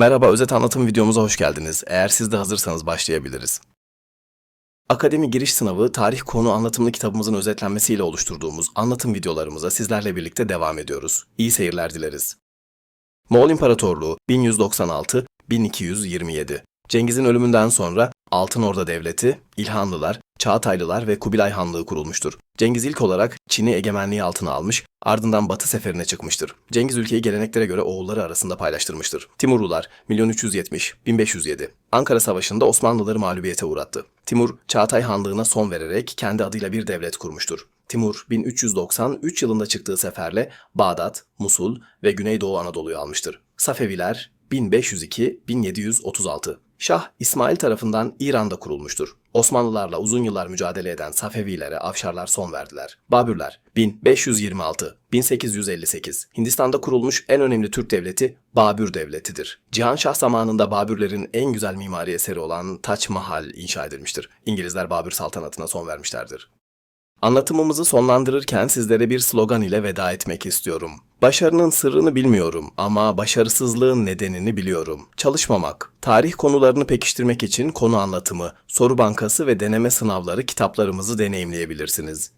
Merhaba, özet anlatım videomuza hoş geldiniz. Eğer siz de hazırsanız başlayabiliriz. Akademi giriş sınavı tarih konu anlatımlı kitabımızın özetlenmesiyle oluşturduğumuz anlatım videolarımıza sizlerle birlikte devam ediyoruz. İyi seyirler dileriz. Moğol İmparatorluğu 1196-1227 Cengiz'in ölümünden sonra Altın Orda Devleti, İlhanlılar, Çağataylılar ve Kubilay Hanlığı kurulmuştur. Cengiz ilk olarak Çin'i egemenliği altına almış, ardından Batı seferine çıkmıştır. Cengiz ülkeyi geleneklere göre oğulları arasında paylaştırmıştır. Timurlular 1370-1507 Ankara Savaşı'nda Osmanlıları mağlubiyete uğrattı. Timur, Çağatay Hanlığı'na son vererek kendi adıyla bir devlet kurmuştur. Timur 1393 yılında çıktığı seferle Bağdat, Musul ve Güneydoğu Anadolu'yu almıştır. Safeviler 1502-1736 Şah İsmail tarafından İran'da kurulmuştur. Osmanlılarla uzun yıllar mücadele eden Safevilere Afşarlar son verdiler. Babürler 1526-1858 Hindistan'da kurulmuş en önemli Türk devleti Babür Devleti'dir. Cihanşah zamanında Babürlerin en güzel mimari eseri olan Taç Mahal inşa edilmiştir. İngilizler Babür saltanatına son vermişlerdir. Anlatımımızı sonlandırırken sizlere bir slogan ile veda etmek istiyorum. Başarının sırrını bilmiyorum ama başarısızlığın nedenini biliyorum. Çalışmamak. Tarih konularını pekiştirmek için konu anlatımı, soru bankası ve deneme sınavları kitaplarımızı deneyimleyebilirsiniz.